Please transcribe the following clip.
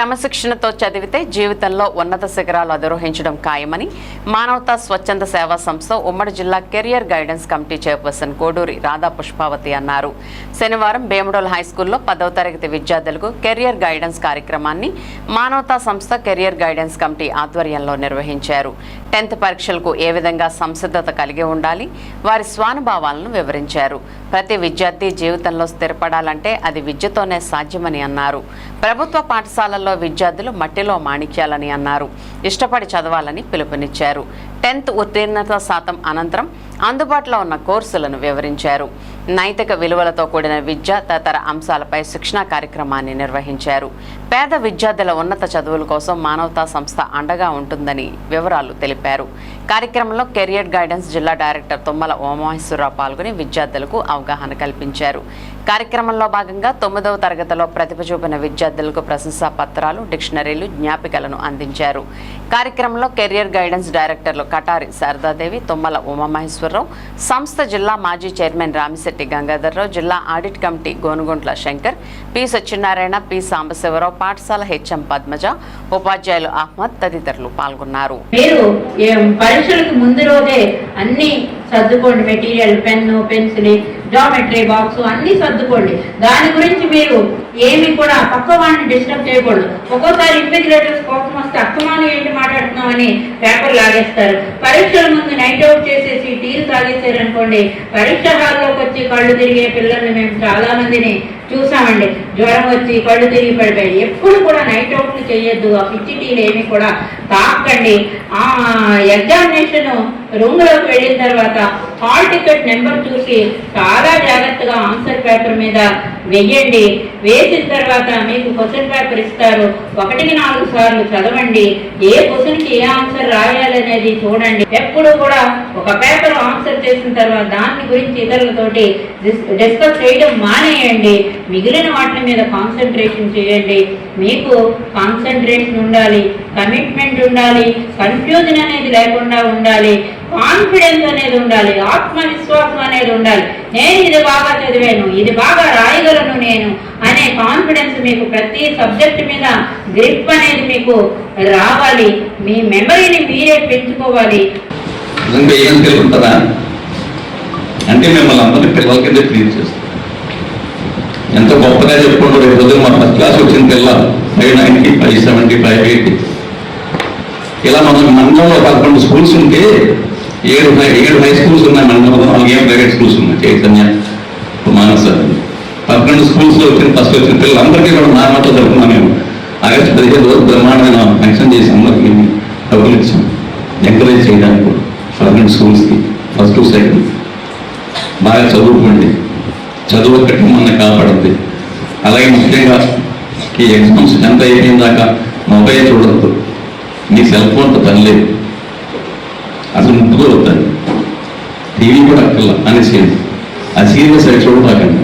క్రమశిక్షణతో చదివితే జీవితంలో ఉన్నత శిఖరాలు అధిరోహించడం ఖాయమని మానవతా స్వచ్ఛంద సేవా సంస్థ ఉమ్మడి జిల్లా career guidance committee chairperson Koduri Radha Pushpavathi అన్నారు. శనివారం బేముడోల్ హైస్కూల్లో పదవ తరగతి విద్యార్థులకు కెరియర్ గైడెన్స్ కార్యక్రమాన్ని మానవతా సంస్థ కెరియర్ గైడెన్స్ కమిటీ ఆధ్వర్యంలో నిర్వహించారు. టెన్త్ పరీక్షలకు ఏ విధంగా సంసిద్ధత కలిగి ఉండాలి వారి స్వానుభావాలను వివరించారు. ప్రతి విద్యార్థి జీవితంలో స్థిరపడాలంటే అది విద్యతోనే సాధ్యమని అన్నారు. ప్రభుత్వ పాఠశాలల్లో విద్యార్థులు మట్టిలో మాణిక్యాలని అన్నారు. ఇష్టపడి చదవాలని పిలుపునిచ్చారు. టెన్త్ ఉత్తీర్ణత శాతం అనంతరం అందుబాటులో ఉన్న కోర్సులను వివరించారు. నైతిక విలువలతో కూడిన విద్య తదితర అంశాలపై శిక్షణా కార్యక్రమాన్ని నిర్వహించారు. పేద విద్యార్థుల ఉన్నత చదువుల కోసం మానవతా సంస్థ అండగా ఉంటుందని వివరాలు తెలిపారు. కార్యక్రమంలో కెరియర్ గైడెన్స్ జిల్లా డైరెక్టర్ తుమ్మల ఓమహేశ్వరరావు పాల్గొని విద్యార్థులకు అవగాహన కల్పించారు. కార్యక్రమంలో భాగంగా తొమ్మిదవ తరగతిలో ప్రతిభ చూపిన విద్యార్థులకు ప్రశంసా పత్రాలు డిక్షనరీలు జ్ఞాపికలను అందించారు. కార్యక్రమంలో కెరియర్ గైడెన్స్ డైరెక్టర్లు కటారి శారదాదేవి తుమ్మల ఉమామహేశ్వరరావు సంస్థ జిల్లా మాజీ చైర్మన్ రామిశెట్టి గంగాధర్రావు జిల్లా audit committee Gonuguntla Shankar P Satyanarayana P Sambasivarao పాఠశాల హెచ్ఎం పద్మజ ఉపాధ్యాయులు అహ్మద్ తదితరులు పాల్గొన్నారు. పరీక్షలకు ముందు రోజే అన్ని సర్దుకోండి material pen pencil geometry box అన్ని సర్దుకోండి. దాని గురించి మీరు ఏమి కూడా పక్క వాడిని డిస్టర్బ్ చేయకూడదు. ఒక్కోసారి ఇన్విజిలేటర్స్ కోసం వస్తే అక్కమాను ఏంటి మాట్లాడుతున్నామని పేపర్ లాగేస్తారు. పరీక్షల ముందు నైట్ అవుట్ చేసేసి టీలు తాగేసారు అనుకోండి పరీక్ష హాల్లోకి వచ్చి కళ్ళు తిరిగే పిల్లల్ని మేము చాలా మందిని చూసామండి. జ్వరం వచ్చి కళ్ళు తిరిగి పడిపోయి ఎప్పుడు కూడా నైట్ అవుట్లు చేయొద్దు. ఆ పిచ్చి టీలు ఏమి కూడా తాకండి. ఆ పేషెంట్ను రూమ్లోకి వెళ్ళిన తర్వాత హాల్ టికెట్ నెంబర్ చూసి చాలా జాగ్రత్తగా ఆన్సర్ పేపర్ మీద వెయ్యండి. వేసిన తర్వాత మీకు క్వశ్చన్ పేపర్ ఇస్తారు. ఒకటికి నాలుగు సార్లు చదవండి. ఏ క్వశ్చన్కి ఏ ఆన్సర్ రాయాలనేది చూడండి. ఎప్పుడు కూడా ఒక పేపర్ ఆన్సర్ చేసిన తర్వాత దాని గురించి ఇతరులతోటి డిస్కస్ చేయడం మానేయండి. మిగిలిన వాటి మీద కాన్సన్ట్రేషన్ చేయండి. మీకు కాన్సన్ట్రేషన్ ఉండాలి. కమిట్మెంట్ ఉండాలి. కన్ఫ్యూజన్ అనేది లేకుండా ఉండాలి. కాన్ఫిడెన్స్ అనేది ఉండాలి ఆత్మవిశ్వాసం అనేది ఉండాలి. నేను ఇది బాగా చదివాను ఇది బాగా రాయగలను నేను అనే కాన్ఫిడెన్స్ మీకు ప్రతి సబ్జెక్ట్ మీద గ్రిప్ అనేది మీకు రావాలి. మీ మెమరీని మీరే పెంచుకోవాలి. ఏం పిల్లలు అంటే మిమ్మల్ని అందరినీ పిల్లల కింద క్లీన్ చేస్తాం ఎంత గొప్పగా చెప్పుకుంటూ రేపు పొద్దున్న మా ఫస్ట్ క్లాస్ వచ్చిన పిల్ల five ninety five seventy five eighty ఇలా మనం మండలంలో పదకొండు స్కూల్స్ ఉంటే ఏడు ఏడు హై స్కూల్స్ ఉన్నాయి మండలంలో నాలుగు ఏం ప్రైవేట్ స్కూల్స్ ఉన్నాయి? చైతన్య మానస. పన్నెండు స్కూల్స్లో వచ్చిన ఫస్ట్ వచ్చిన పిల్లలందరికీ కూడా నా మాటలు జరుపుకున్నాం మేము. ఆగస్టు పదిహేను రోజు బ్రహ్మాండమైన ఫంక్షన్ చేసి అందరికి మేము డబ్బులు ఇచ్చాం. ఎంకరేజ్ చేయడానికి కూడా స్కూల్స్కి ఫస్ట్ సెకండ్ బాగా చదువుకోండి. చదువు ఒక్కటి మన కాపాడుద్ది. అలాగే ముఖ్యంగా ఈ ఎగ్జామ్స్ ఎంత అయిపోయిన దాకా మొబైల్ చూడద్దు. మీ సెల్ ఫోన్తో పని లేదు. అసలు ముట్టుకోవద్దండి టీవీ కూడా అక్కర్లా. అనేసి అది సీరియస్ అయితే చూడబాకండి.